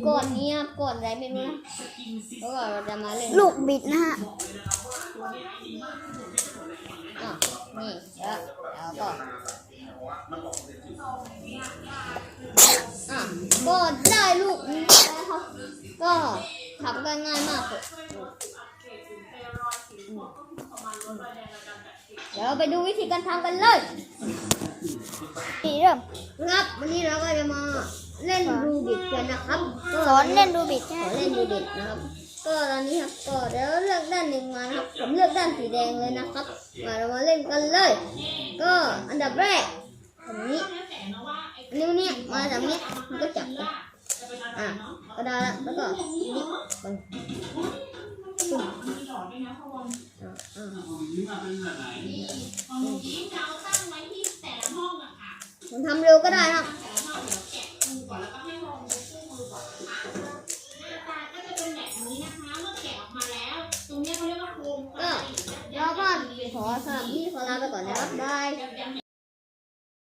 แล้วก็เราจะมาเล่นลูกบิดนะฮะอะนี่แล้วแล้วก็อะก็ได้ลูกนี้แล้วครับก็ทำกันง่ายมากเลยอืมเดี๋ยวเราไปดูวิธีการทำกันเลยดีเริ่มครับวันนี้เราก็จะมา เล่นรูบิกกันนะครับก็สอนเล่นรูบิกขใช่อไหมเล่นรูบิกนะครับ ก็ตอนนี้ครับก็เดี๋ยวเลือกด้านหนึ่งมานะครับ ผมเลือกด้านสีแดงเลยนะครับ มาเรามาเล่นกันเลย ก็อันดับแรกตรงนี้นิ้วเนี้ยมาจากเนี้ยมันก็จับนะอะก็ได้ละแล้วก็นี่ปึ้งปึ้งอะอะผมทำเร็วก็ได้ครับ ขอสำหรับที่ขอลาไปก่อนนะครับบาย